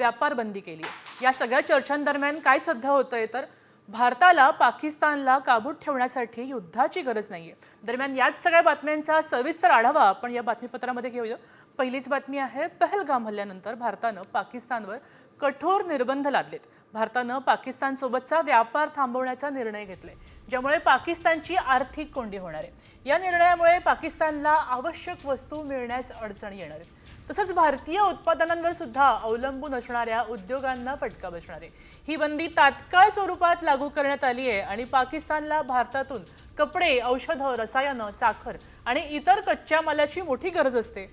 व्यापार बंदी केली या सगळ्या चर्चांदरम्यान काय सध्या होतंय तर भारताला पाकिस्तानला काबूत ठेवण्यासाठी युद्धाची गरज नाहीये. दरम्यान याच सगळ्या बातम्यांचा सविस्तर आढावा आपण या बातमीपत्रामध्ये घेऊया. पहिलीच बातमी आहे पहलगाम हल्ल्यानंतर भारतानं पाकिस्तानवर कठोर निर्बंध लादलेत. भारतानं पाकिस्तानसोबतचा व्यापार थांबवण्याचा निर्णय घेतलाय. ज्यामुळे पाकिस्तानची आर्थिक कोंडी होणार आहे. या निर्णयामुळे पाकिस्तानला आवश्यक वस्तू मिळण्यास अडचणी येणार आहेत तसंच भारतीय उत्पादनांवर सुद्धा अवलंबून असणाऱ्या उद्योगांना फटका बसणार. आहे ही बंदी तात्काळ स्वरूपात लागू करण्यात आली आहे आणि पाकिस्तानला भारतातून कपडे औषधं रसायनं साखर आणि इतर कच्च्या मालाची मोठी गरज असते.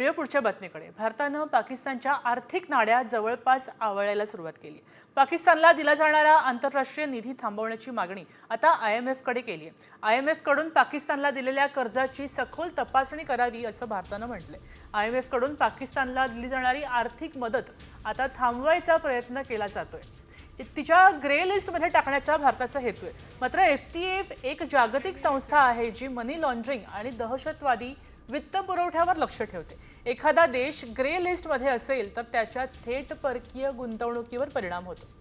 वळूया पुढच्या बातमीकडे. भारतानं पाकिस्तानच्या आर्थिक नाड्या जवळपास आवळायला सुरुवात केली. पाकिस्तानला दिला जाणारा आंतरराष्ट्रीय निधी थांबवण्याची मागणी आता आय एम एफकडे केली आहे. आय एम एफकडून पाकिस्तानला दिलेल्या कर्जाची सखोल तपासणी करावी असं भारतानं म्हटलंय. आय एम एफकडून पाकिस्तानला दिली जाणारी आर्थिक मदत आता थांबवायचा प्रयत्न केला जातोय. तिच्या ग्रे लिस्टमध्ये टाकण्याचा भारताचा हेतू आहे. मात्र एफ टी एफ एक जागतिक संस्था आहे जी मनी लॉन्ड्रिंग आणि दहशतवादी वित्त पुरवठ्यावर लक्ष ठेवते. एखादा देश ग्रे लिस्टमध्ये असेल तर त्याच्या थेट परकीय गुंतवणुकीवर परिणाम होतो.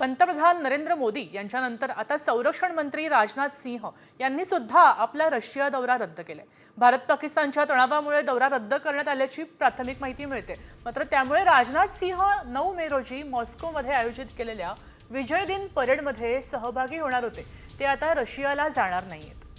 पंतप्रधान नरेंद्र मोदी यांच्यानंतर आता संरक्षण मंत्री राजनाथ सिंह यांनी सुद्धा आपला रशिया दौरा रद्द केलाय. भारत पाकिस्तानच्या तणावामुळे दौरा रद्द करण्यात आल्याची प्राथमिक माहिती मिळते. मात्र त्यामुळे राजनाथ सिंह नऊ मे रोजी मॉस्कोमध्ये आयोजित केलेल्या विजय दिन परेडमध्ये सहभागी होणार होते. ते आता रशियाला जाणार नाहीयेत.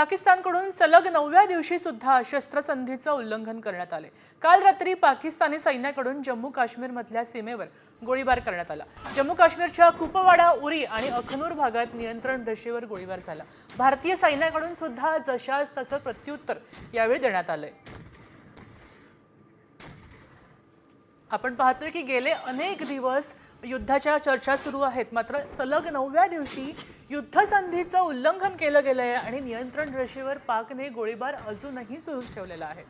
पाकिस्तानकडून सलग नवव्या दिवशी सुद्धा शस्त्रसंधीचं उल्लंघन करण्यात आले. काल रात्री पाकिस्तानी सैन्याकडून जम्मू काश्मीरमधल्या सीमेवर गोळीबार करण्यात आला. जम्मू काश्मीरच्या कुपवाडा उरी आणि अखनूर भागात नियंत्रण रेषेवर गोळीबार झाला. भारतीय सैन्याकडून सुद्धा जशास तसं प्रत्युत्तर यावेळी देण्यात आलंय. आपण पाहतोय की गेले अनेक दिवस युद्धाच्या चर्चा सुरू आहेत. मात्र सलग नवव्या दिवशी युद्धसंधीचं उल्लंघन केलं गेलंय आणि नियंत्रण रेषेवर पाकने गोळीबार अजूनही सुरूच ठेवलेला आहे.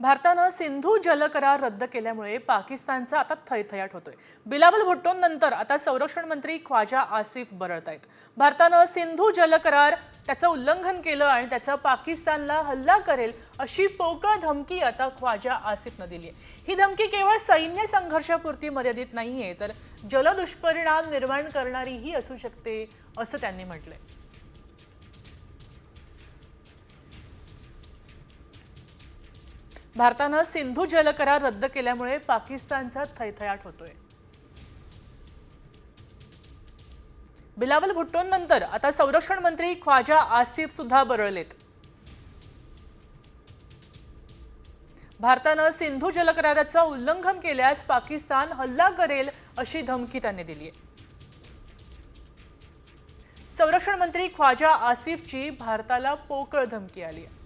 भारतानं सिंधू जल करार रद्द केल्यामुळे पाकिस्तानचा आता थैथयाट होतोय. बिलावल भुट्टोंनंतर आता संरक्षण मंत्री ख्वाजा आसिफ बरळत आहेत. भारतानं सिंधू जल करार त्याचं उल्लंघन केलं आणि त्याचा पाकिस्तानला हल्ला करेल अशी पोकळ धमकी आता ख्वाजा आसिफनं दिली आहे ही धमकी केवळ सैन्य संघर्षापुरती मर्यादित नाहीये तर जलदुष्परिणाम निर्माण करणारीही असू शकते असं त्यांनी म्हटलंय. भारतानं सिंधू जल करार रद्द केल्यामुळे पाकिस्तानचा थैथयाट होतोय. बिलावल भुट्टोंनंतर आता संरक्षण मंत्री ख्वाजा आसिफ सुद्धा बरळलेत. भारतानं सिंधू जल कराराचं उल्लंघन केल्यास पाकिस्तान हल्ला करेल अशी धमकी त्यांनी दिली आहे संरक्षण मंत्री ख्वाजा आसिफची भारताला पोकळ धमकी आली आहे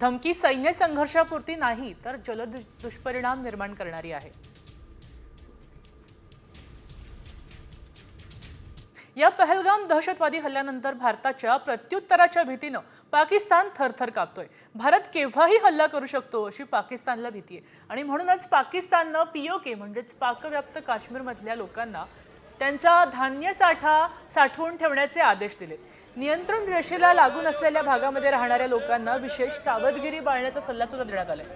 धमकी सैन्य संघर्षापुरती नाही तर जलद दुष्परिणाम निर्माण करणारी आहे. या पहलगाम दहशतवादी हल्ल्यानंतर भारताच्या प्रत्युत्तराच्या भीतीनं पाकिस्तान थरथर कापतोय. भारत केव्हाही हल्ला करू शकतो अशी पाकिस्तानला भीती आहे. आणि म्हणूनच पाकिस्ताननं पीओके म्हणजेच पाकव्याप्त काश्मीरमधल्या लोकांना त्यांचा धान्य साठा साठवून ठेवण्याचे आदेश दिले. नियंत्रण रेषेला लागून असलेल्या भागामध्ये राहणाऱ्या लोकांना विशेष सावधगिरी बाळण्याचा सल्ला सुद्धा देण्यात आलाय.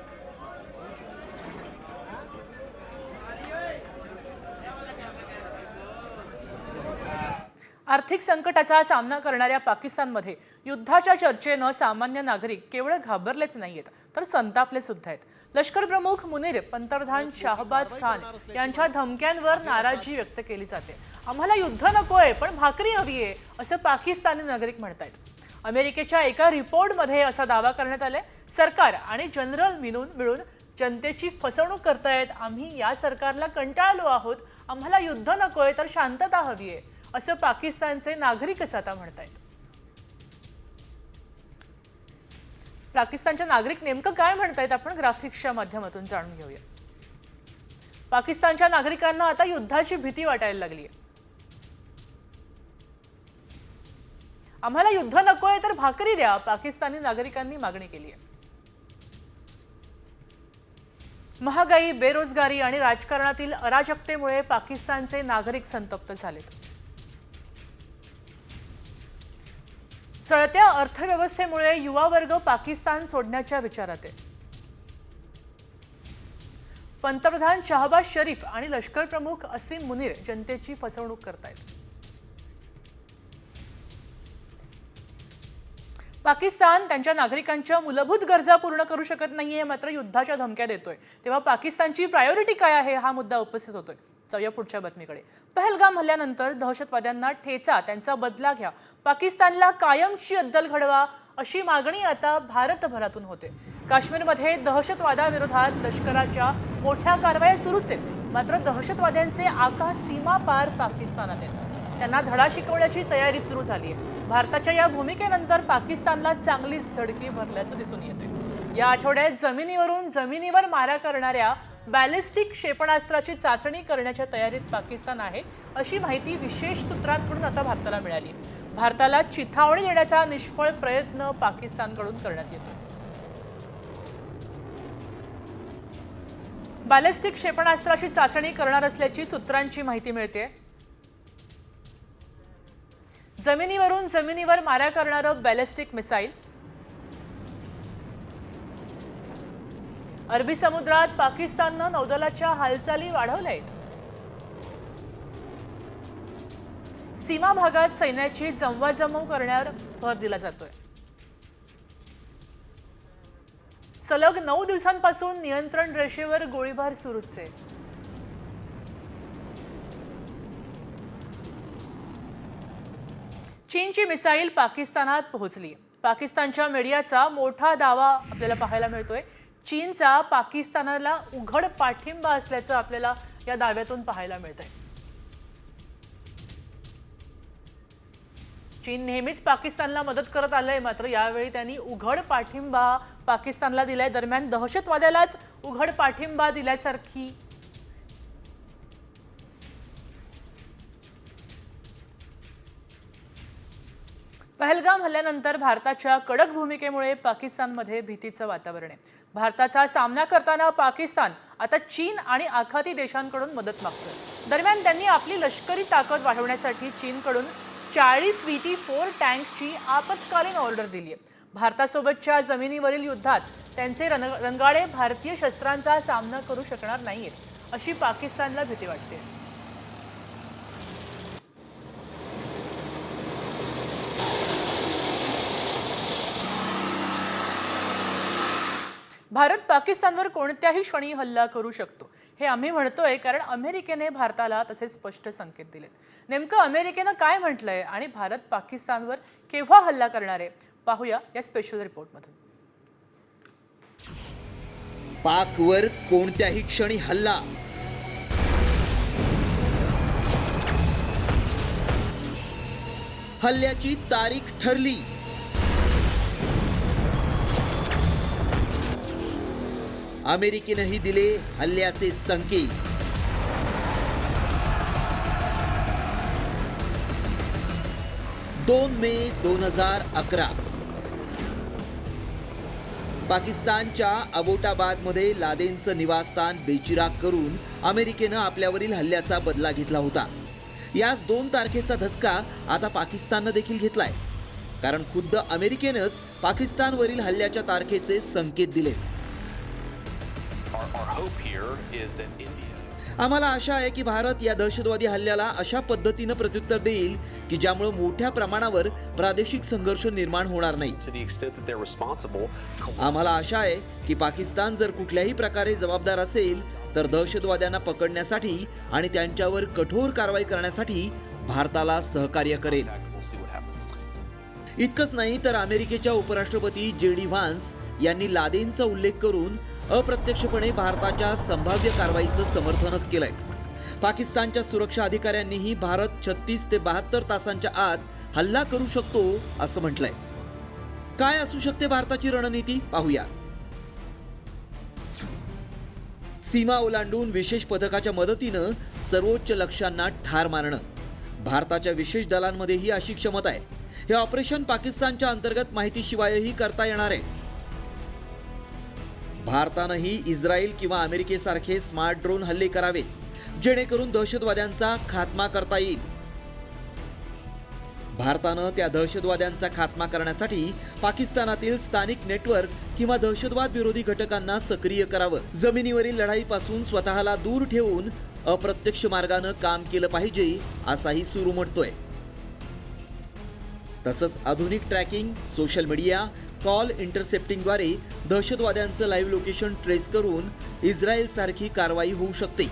आर्थिक संकटाचा सामना करणाऱ्या पाकिस्तानमध्ये युद्धाच्या चर्चेनं सामान्य नागरिक केवळ घाबरलेच नाहीयेत तर संतापले सुद्धा आहेत. लष्कर प्रमुख मुनीर पंतप्रधान शाहबाज खान यांच्या धमक्यांवर नाराजी व्यक्त केली जाते. आम्हाला युद्ध नकोय पण भाकरी हवी आहे असं पाकिस्तानी नागरिक म्हणतायत. अमेरिकेच्या एका रिपोर्टमध्ये असा दावा करण्यात आलाय सरकार आणि जनरल मिळून मिळून जनतेची फसवणूक करतायत आम्ही या सरकारला कंटाळलो आहोत आम्हाला युद्ध नकोय तर शांतता हवी आहे. असं पाकिस्तानचे नागरिकच आता म्हणतायत. पाकिस्तानच्या नागरिक नेमकं काय म्हणतायत आपण ग्राफिक्सच्या माध्यमातून जाणून घेऊया. पाकिस्तानच्या नागरिकांना आता युद्धाची भीती वाटायला लागली आहे आम्हाला युद्ध नकोय तर भाकरी द्या पाकिस्तानी नागरिकांनी मागणी केली आहे महागाई बेरोजगारी आणि राजकारणातील अराजकतेमुळे पाकिस्तानचे नागरिक संतप्त झालेत. चळत्या अर्थव्यवस्थेमुळे युवा वर्ग पाकिस्तान सोडण्याच्या विचारात आहे. पंतप्रधान शहबाज शरीफ आणि लष्कर प्रमुख असीम मुनीर जनतेची फसवणूक करतायत. पाकिस्तान त्यांच्या नागरिकांच्या मूलभूत गरजा पूर्ण करू शकत नाहीये मात्र युद्धाच्या धमक्या देतोय. तेव्हा पाकिस्तानची प्रायोरिटी काय आहे? हा मुद्दा उपस्थित होतोय. जाऊया पुढच्या बातमीकडे. पहलगाम हल्ल्यानंतर दहशतवाद्यांना ठेचा त्यांचा बदला घ्या. पाकिस्तानला कायमची अद्दल घडवा अशी मागणी आता भारतभरातून होते. काश्मीरमध्ये दहशतवादाविरोधात लष्कराच्या मोठ्या कारवाया सुरूच आहेत. मात्र दहशतवाद्यांचे आका सीमा पार पाकिस्तानात आहेत. त्यांना धडा शिकवण्याची तयारी सुरू झाली आहे भारताच्या या भूमिकेनंतर पाकिस्तानला चांगलीच धडकी भरल्याचं दिसून येते या आठवड्यात जमिनीवरून जमिनीवर मारा करणाऱ्या बॅलिस्टिक क्षेपणास्त्राची चाचणी करण्याच्या तयारीत पाकिस्तान आहे अशी माहिती विशेष सूत्रांकडून आता भारताला मिळाली. भारताला चिथावणी देण्याचा निष्फळ प्रयत्न पाकिस्तानकडून करण्यात येतो बॅलिस्टिक क्षेपणास्त्राची चाचणी करणार असल्याची सूत्रांची माहिती मिळते. जमिनीवरून जमिनीवर मारा करणारं बॅलिस्टिक मिसाईल अरबी समुद्रात पाकिस्ताननं नौदलाच्या हालचाली वाढवल्या आहेत सीमा भागात सैन्याची जमवाजमव करण्यावर भर दिला जातोय. सलग नऊ दिवसांपासून नियंत्रण रेषेवर गोळीबार सुरूच. आहे चीनची मिसाईल पाकिस्तानात पोहोचली. पाकिस्तानच्या मीडियाचा मोठा दावा आपल्याला पाहायला मिळतोय. चीनचा पाकिस्तानाला उघड पाठिंबा असल्याचं आपल्याला या दाव्यातून पाहायला मिळत आहे चीन नेहमीच पाकिस्तानला मदत करत आलंय मात्र यावेळी त्यांनी उघड पाठिंबा पाकिस्तानला दिलाय. दरम्यान दहशतवाद्यालाच उघड पाठिंबा दिल्यासारखी पहलगाम हल्ल्यानंतर भारताच्या कडक भूमिकेमुळे पाकिस्तानमध्ये भीतीचं वातावरण आहे. भारताचा सामना करताना पाकिस्तान आता चीन आणि आखाती देशांकडून मदत मागतोय. दरम्यान त्यांनी आपली लष्करी ताकद वाढवण्यासाठी चीनकडून चाळीस व्ही टी फोर टँकची आपत्कालीन ऑर्डर दिली आहे भारतासोबतच्या जमिनीवरील युद्धात त्यांचे रन रणगाडे भारतीय शस्त्रांचा सामना करू शकणार नाहीयेत अशी पाकिस्तानला भीती वाटते भारत पाकिस्तानवर कोणत्याही क्षणी हल्ला करू शकतो. हे आम्ही म्हणतोय कारण अमेरिकेने भारताला तसे स्पष्ट संकेत दिलेत. नेमकं अमेरिकेनं काय म्हटलंय आणि भारत पाकिस्तानवर केव्हा हल्ला करणार आहे? पाहूया या स्पेशल रिपोर्टमधून पाकवर कोणत्याही क्षणी हल्ला. हल्ल्याची तारीख ठरली. अमेरिकेनंही दिले हल्ल्याचे संकेत. दोन मे दोन हजार अकरा. पाकिस्तानच्या अबोटाबादमध्ये लादेनचं निवासस्थान बेचिराग करून अमेरिकेनं आपल्यावरील हल्ल्याचा बदला घेतला होता. याच दोन तारखेचा धसका आता पाकिस्ताननं देखील घेतलाय. कारण खुद्द अमेरिकेनंच पाकिस्तानवरील हल्ल्याच्या तारखेचे संकेत दिले. आम्हाला आशा आहे की भारत या दहशतवादी हल्ल्याला अशा पद्धतीनं प्रत्युत्तर देईल की ज्यामुळे मोठ्या प्रमाणावर प्रादेशिक संघर्ष निर्माण होणार नाही आम्हाला आशा आहे की पाकिस्तान जर कुठल्याही प्रकारे जबाबदार असेल तर दहशतवाद्यांना पकडण्यासाठी आणि त्यांच्यावर कठोर कारवाई करण्यासाठी भारताला सहकार्य करेल. इतकंच नाही तर अमेरिकेच्या उपराष्ट्रपती जे डी व्हान्स यांनी लादेनचा उल्लेख करून अप्रत्यक्षपणे भारताच्या संभाव्य कारवाईचं समर्थनच केलंय. पाकिस्तानच्या सुरक्षा अधिकाऱ्यांनीही भारत छत्तीस ते बहात्तर तासांच्या आत हल्ला करू शकतो असं म्हटलंय. काय असू शकते भारताची रणनीती? पाहूया. सीमा ओलांडून विशेष पथकाच्या मदतीनं सर्वोच्च लक्ष्यांना ठार मारणं. भारताच्या विशेष दलांमध्येही अशी क्षमता आहे. हे ऑपरेशन पाकिस्तानच्या अंतर्गत माहितीशिवायही करता येणार आहे. भारतानंही इस्रायल किंवा अमेरिकेसारखे स्मार्ट ड्रोन हल्ले करावेत जेणेकरून दहशतवाद्यांचा खात्मा करता येईल. भारतानं त्या दहशतवाद्यांचा खात्मा करण्यासाठी पाकिस्तानातील स्थानिक नेटवर्क किंवा दहशतवाद विरोधी घटकांना सक्रिय करावं. जमिनीवरील लढाईपासून स्वतःला दूर ठेवून अप्रत्यक्ष मार्गानं काम केलं पाहिजे असाही सुरू म्हणतोय. तसंच आधुनिक ट्रॅकिंग सोशल मीडिया कॉल इंटरसेप्टिंगद्वारे दहशतवाद्यांचं लाईव्ह लोकेशन ट्रेस करून इस्रायलसारखी कारवाई होऊ शकते.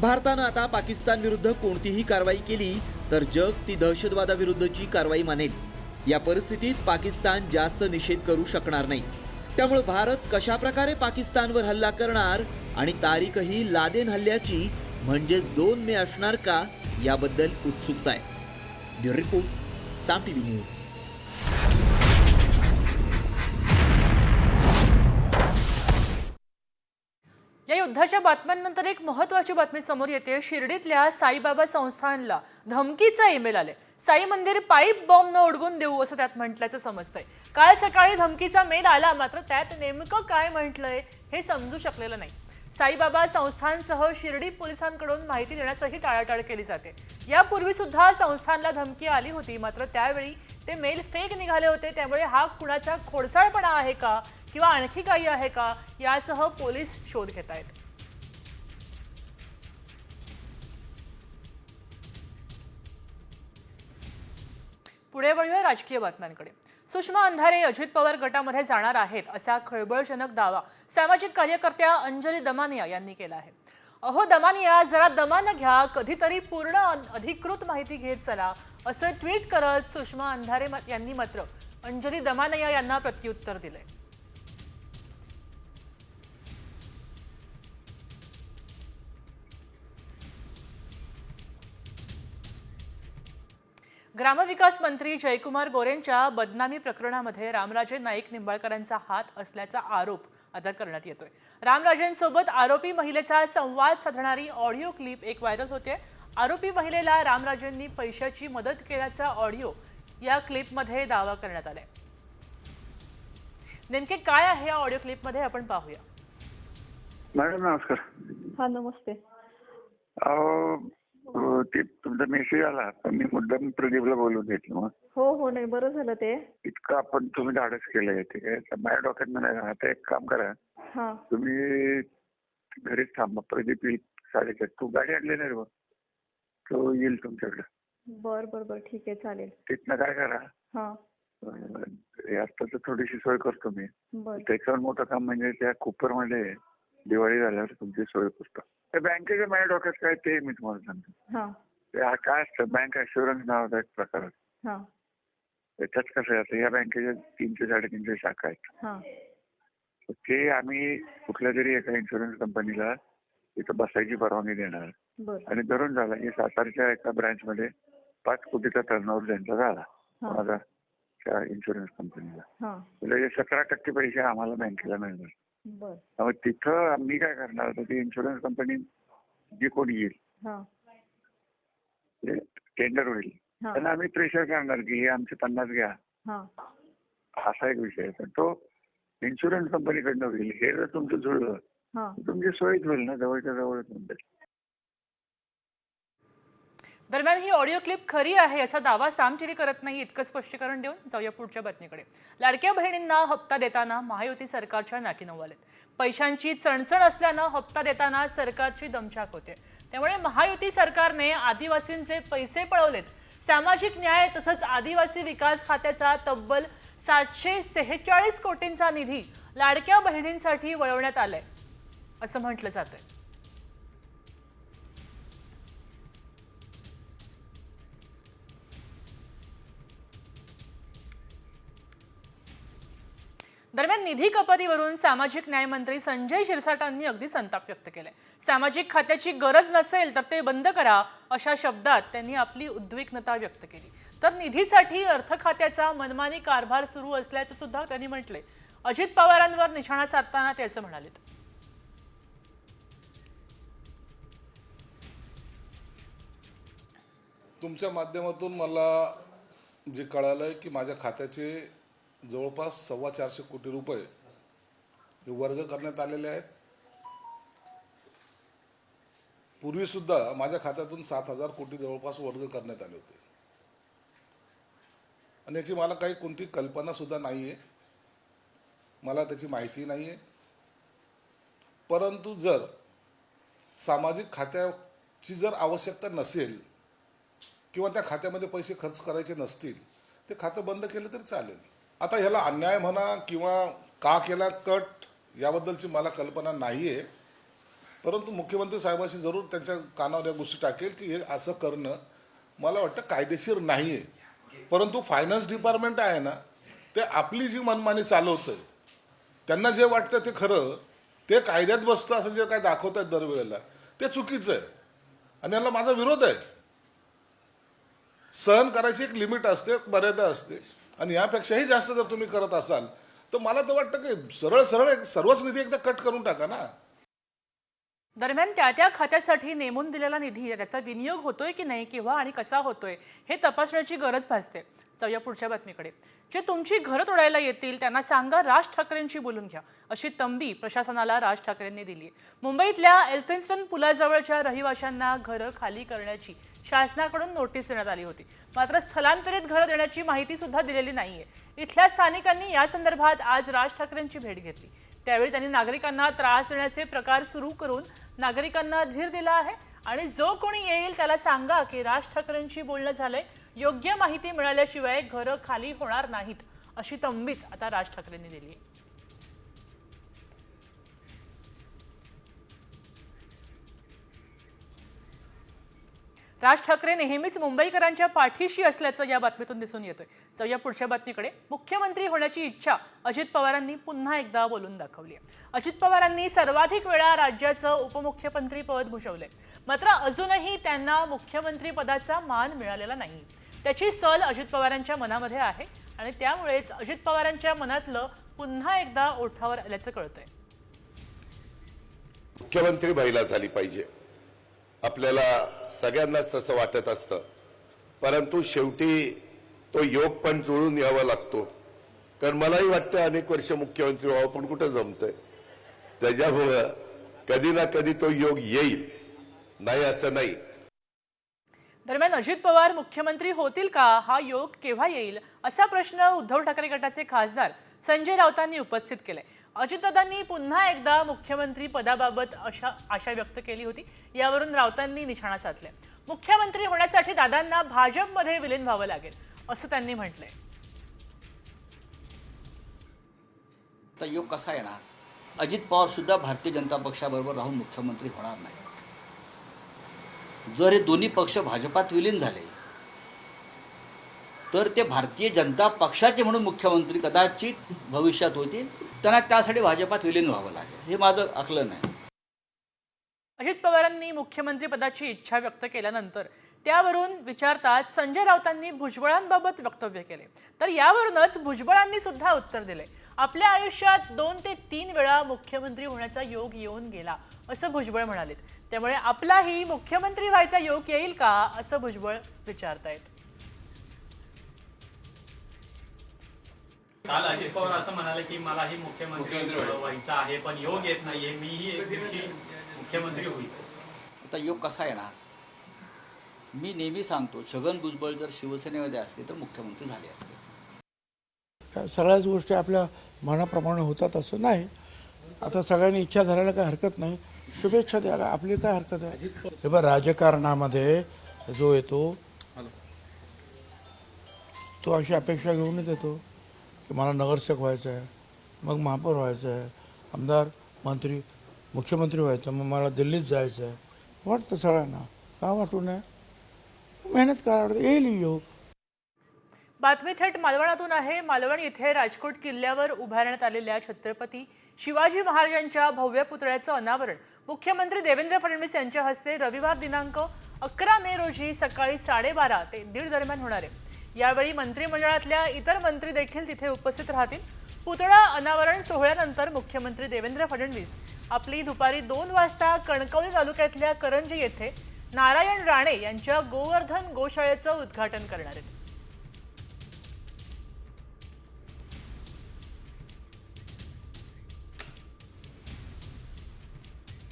भारतानं आता पाकिस्तानविरुद्ध कोणतीही कारवाई केली तर जग ती दहशतवादाविरुद्धची कारवाई मानेल. या परिस्थितीत पाकिस्तान जास्त निषेध करू शकणार नाही. त्यामुळे भारत कशा प्रकारे पाकिस्तानवर हल्ला करणार आणि तारीखही लादेन हल्ल्याची म्हणजेच दोन मे असणार का याबद्दल उत्सुकता आहे bureau report Saam TV news. या युद्धाच्या बातम्यांनंतर एक महत्वाची बातमी समोर येते. शिर्डीतल्या साईबाबा संस्थानला धमकीचा ईमेल आले साई मंदिर पाईप बॉम्ब न उडवून देऊ असं त्यात म्हटल्याचं समजतंय. काल सकाळी धमकीचा मेल आला मात्र त्यात नेमकं काय म्हटलंय हे समजू शकलेलं नाही. साईबाबा संस्थानसह शिर्डी पोलिसांकडून माहिती देण्यासही टाळाटाळ केली जाते. यापूर्वी सुद्धा संस्थानला धमकी आली होती मात्र त्यावेळी ते मेल फेक निघाले होते. त्यामुळे हा कुणाचा खोडसाळपणा आहे का? किंवा आणखी काही आहे का? यासह पोलीस शोध घेत आहेत पुढे वळूया राजकीय बातम्यांकडे. सुषमा अंधारे अजित पवार गटामध्ये जाणार आहेत असा खळबळजनक दावा सामाजिक कार्यकर्त्या अंजली दमानिया यांनी केला आहे. अहो दमानिया जरा दमानं घ्या कधीतरी पूर्ण अधिकृत माहिती घेत चला असं ट्विट करत सुषमा अंधारे यांनी मात्र अंजली दमानिया यांना प्रत्युत्तर दिलंय. ग्रामविकास मंत्री जयकुमार गोरेंच्या बदनामी प्रकरणामध्ये रामराजे नाईक निंबाळकरांचा हात असल्याचा आरोप आता करण्यात येतोय. रामराजेंसोबत आरोपी महिलेचा संवाद साधणारी ऑडिओ क्लिप एक व्हायरल होते. आरोपी महिलेला रामराजेंनी पैशाची मदत केल्याचा ऑडिओ या क्लिपमध्ये दावा करण्यात आलाय. नेमके काय आहे या ऑडिओ क्लिपमध्ये आपण पाहूया. मॅडम नमस्कार. हा नमस्ते. अ, ते तुमचा मेसेज आला तर मी मुद्दाम प्रदीपला बोलून घेतलं मग. हो हो नाही बरं झालं ते. इतकं आपण तुम्ही धाडस केलंय ते. काय तर माझ्या डोक्यात म्हणायला आता एक काम करा. हा. तुम्ही घरीच थांबा प्रदीप येईल साडेचार. तू गाडी आणली नाही रे बा तो येईल तुमच्याकडे. बर बर बर ठीक आहे चालेल. तिथनं काय करा? हा. अ, थोडीशी सोय करतो मी. बर. त्याच्यावर मोठं काम म्हणजे त्या कुपरमध्ये दिवाळी झाल्यावर तुमची सोय करतो. त्या बँकेच्या माझ्या डोक्यात काय ते मी तुम्हाला सांगतो. हा. ते काय असतं? बँक अश्युरन्स नावाचा एक प्रकार हा. त्याच्यात कसं आता या बँकेच्या तीनशे साडेतीनशे शाखा आहेत. हा. तर ते आम्ही कुठल्या तरी एका इन्शुरन्स कंपनीला तिथं बसायची परवानगी देणार. आणि धरून झाला. की सातारच्या एका ब्रँचमध्ये पाच कोटीचा टर्नओव्हर त्यांचा झाला. माझा त्या इन्शुरन्स कंपनीला हा. म्हणजे सतरा टक्के पैसे आम्हाला बँकेला मिळणार. त्यामुळे तिथं आम्ही काय करणार तर ती इन्शुरन्स कंपनी जी कोणी येईल हा. ते टेंडर होईल. त्यांना आम्ही प्रेशर करणार की हे आमचे पन्नास घ्या. हा. असा एक विषय आहे. पण तो इन्शुरन्स कंपनीकडनं होईल. हे जर तुमचं जुळलं हा. तुमची सोयच होईल ना जवळच्या जवळच दरम्यान ही ऑडिओ क्लिप खरी आहे असा दावा साम करत नाही इतकं स्पष्टीकरण देऊन जाऊया पुढच्या बातमीकडे. लाडक्या बहिणींना हप्ता देताना महायुती सरकारच्या नाकी नवलेत पैशांची चणचण असल्यानं हप्ता देताना सरकारची दमछाक होते. त्यामुळे महायुती सरकारने आदिवासींचे पैसे पळवलेत. सामाजिक न्याय तसंच आदिवासी विकास खात्याचा तब्बल सातशे सेहेचाळीस कोटींचा निधी लाडक्या बहिणींसाठी वळवण्यात आलाय असं म्हटलं जातंय. दरम्यान निधी कपातीवरून सामाजिक न्याय मंत्री संजय शिरसाटांनी अगदी संताप व्यक्त केलाय. सामाजिक खात्याची गरज नसेल तर ते बंद करा अशा शब्दात त्यांनी आपली उद्विग्नता व्यक्त केली. तर निधीसाठी अर्थ खात्याचा मनमानी कारभार सुरू असल्याचं सुद्धा त्यांनी म्हटले अजित पवारांवर निशाणा साधताना ते असं म्हणालेत. तुमच्या माध्यमातून मला जे कळालं की माझ्या खात्याचे जवळपास सव्वा चारशे कोटी रुपये हे वर्ग करण्यात आलेले आहेत. पूर्वीसुद्धा माझ्या खात्यातून सात हजार कोटी जवळपास वर्ग करण्यात आले होते. आणि याची मला काही कोणती कल्पनासुद्धा नाही आहे मला त्याची माहिती नाही आहे परंतु जर सामाजिक खात्याची जर आवश्यकता नसेल किंवा त्या खात्यामध्ये पैसे खर्च करायचे नसतील ते खातं बंद केलं तरी चालेल. आता ह्याला अन्याय म्हणा किंवा का केला कट याबद्दलची मला कल्पना नाही आहे परंतु मुख्यमंत्री साहेबांशी जरूर त्यांच्या कानावर या गोष्टी टाकेल की हे असं करणं मला वाटतं कायदेशीर नाही आहे परंतु फायनान्स डिपार्टमेंट आहे ना ते आपली जी मनमानी चालवतं त्यांना जे वाटतं ते खरं ते कायद्यात बसतं असं जे काय दाखवत आहेत दरवेळेला ते चुकीचं आहे. आणि याला माझा विरोध आहे. सहन करायची एक लिमिट असते एक मर्यादा असते. आणि यापेक्षाही जास्त जर तुम्ही करत असाल तर मला तर वाटतं की सरळ सरळ एक सर्वच निधी एकदा कट करून टाका ना. दरम्यान त्या त्या खात्यासाठी नेमून दिलेला निधी त्याचा विनियोग होतोय की नाही किंवा आणि कसा होतोय हे तपासण्याची गरज भासते. जाऊया पुढच्या बातमीकडे. जे तुमची घरं तोडायला येतील त्यांना सांगा राज ठाकरेंशी बोलून घ्या अशी तंबी प्रशासनाला राज ठाकरेंनी दिली आहे मुंबईतल्या एल्फिन्स्टन पुलाजवळच्या रहिवाशांना घरं खाली करण्याची शासनाकडून नोटीस देण्यात आली होती. मात्र स्थलांतरित घरं देण्याची माहिती सुद्धा दिलेली नाहीये. इथल्या स्थानिकांनी या संदर्भात आज राज ठाकरेंची भेट घेतली. त्यावेळी त्यांनी नागरिकांना त्रास देण्याचे प्रकार सुरू करून नागरिकांना धीर दिला आहे. आणि जो कोणी येईल त्याला सांगा की राज ठाकरेंशी बोलणं झालंय. योग्य माहिती मिळाल्याशिवाय घरं खाली होणार नाहीत अशी तंबीच आता राज ठाकरेंनी दिली आहे. राज ठाकरे नेहमीच मुंबईकरांच्या पाठीशी असल्याचं या बातमीतून दिसून येतोय. जाऊया पुढच्या बातमीकडे. मुख्यमंत्री होण्याची इच्छा अजित पवारांनी पुन्हा एकदा बोलून दाखवली आहे. अजित पवारांनी सर्वाधिक वेळा राज्याचं उपमुख्यमंत्री पद भूषवलंय. मात्र अजूनही त्यांना मुख्यमंत्री पदाचा मान मिळालेला नाही. त्याची सल अजित पवारांच्या मनामध्ये आहे आणि त्यामुळेच अजित पवारांच्या मनातलं पुन्हा एकदा ओठावर आल्याचं कळतंय. मुख्यमंत्री महिला झाली पाहिजे. आपल्याला सगळ्यांनाच तसं वाटत असतं. परंतु शेवटी तो योग पण जुळून यावा लागतो. कारण मलाही वाटतं अनेक वर्ष मुख्यमंत्री व्हावं पण कुठं जमतंय? त्याच्यामुळं कधी ना कधी तो योग येईल. नाही असं नाही. दरम्यान अजित पवार मुख्यमंत्री होतील का? हा योग केव्हा येईल? असा प्रश्न उद्धव ठाकरे गटाचे खासदार संजय राऊतांनी उपस्थित केलाय. अजितदादांनी पुन्हा एकदा मुख्यमंत्री पदाबाबत अशा आशा व्यक्त केली होती. यावरून राऊतांनी निशाणा साधलाय. मुख्यमंत्री होण्यासाठी दादांना भाजपमध्ये विलीन व्हावं लागेल असं त्यांनी म्हटलंय. तर योग कसा येणार? अजित पवार सुद्धा भारतीय जनता पक्षाबरोबर राहून मुख्यमंत्री होणार नाही जर हे दोन्ही पक्ष भाजपात विलीन झाले तर ते भारतीय जनता पक्षाचे म्हणून मुख्यमंत्री कदाचित भविष्यात होतील. त्यांना त्यासाठी भाजपात विलीन व्हावं लागेल. हे माझं आकलन आहे. अजित पवारांनी मुख्यमंत्री पदाची इच्छा व्यक्त केल्यानंतर त्यावरून विचारतात संजय राऊतांनी भुजबळांबाबत वक्तव्य केले. तर यावरूनच भुजबळांनी सुद्धा उत्तर दिले. आपल्या आयुष्यात दोन ते तीन वेळा मुख्यमंत्री होण्याचा योग येऊन गेला असं भुजबळ म्हणालेत. त्यामुळे आपलाही मुख्यमंत्री व्हायचा योग येईल का असं भुजबळ विचारतायत. काल अजित पवार असं म्हणाले की मलाही मुख्यमंत्री व्हायचं आहे पण योग येत नाहीये. मीही एक दिवशी मुख्यमंत्री होईल. आता योग कसा येणार? मी नेहमी सांगतो छगन भुजबळ जर शिवसेनेमध्ये असते तर मुख्यमंत्री झाले असते. सगळ्याच गोष्टी आपल्या मनाप्रमाणे होतात असं नाही. आता सगळ्यांनी इच्छा धरायला काही हरकत नाही. शुभेच्छा द्यायला आपली काय हरकत आहे? हे बघ राजकारणामध्ये जो येतो तो अशी अपेक्षा घेऊनच येतो की मला नगरसेवक व्हायचं आहे मग महापौर व्हायचं आहे आमदार मंत्री मुख्यमंत्री व्हायचं मग मला दिल्लीत जायचं आहे. वाटतं सगळ्यांना. का वाटू नये? मेहनत करावं येईल योग. बातमी थेट मालवणातून आहे. मालवण इथे राजकोट किल्ल्यावर उभारण्यात आलेल्या छत्रपती शिवाजी महाराजांच्या भव्य पुतळ्याचं अनावरण. मुख्यमंत्री देवेंद्र फडणवीस यांच्या हस्ते रविवार दिनांक अकरा मे रोजी सकाळी साडेबारा ते दीड दरम्यान होणार आहे. यावेळी मंत्रिमंडळातल्या इतर मंत्री देखील तिथे उपस्थित राहतील. पुतळा अनावरण सोहळ्यानंतर मुख्यमंत्री देवेंद्र फडणवीस आपली दुपारी दोन वाजता कणकवली तालुक्यातल्या करंजी येथे नारायण राणे यांच्या गोवर्धन गोशाळेचं उद्घाटन करणार आहेत.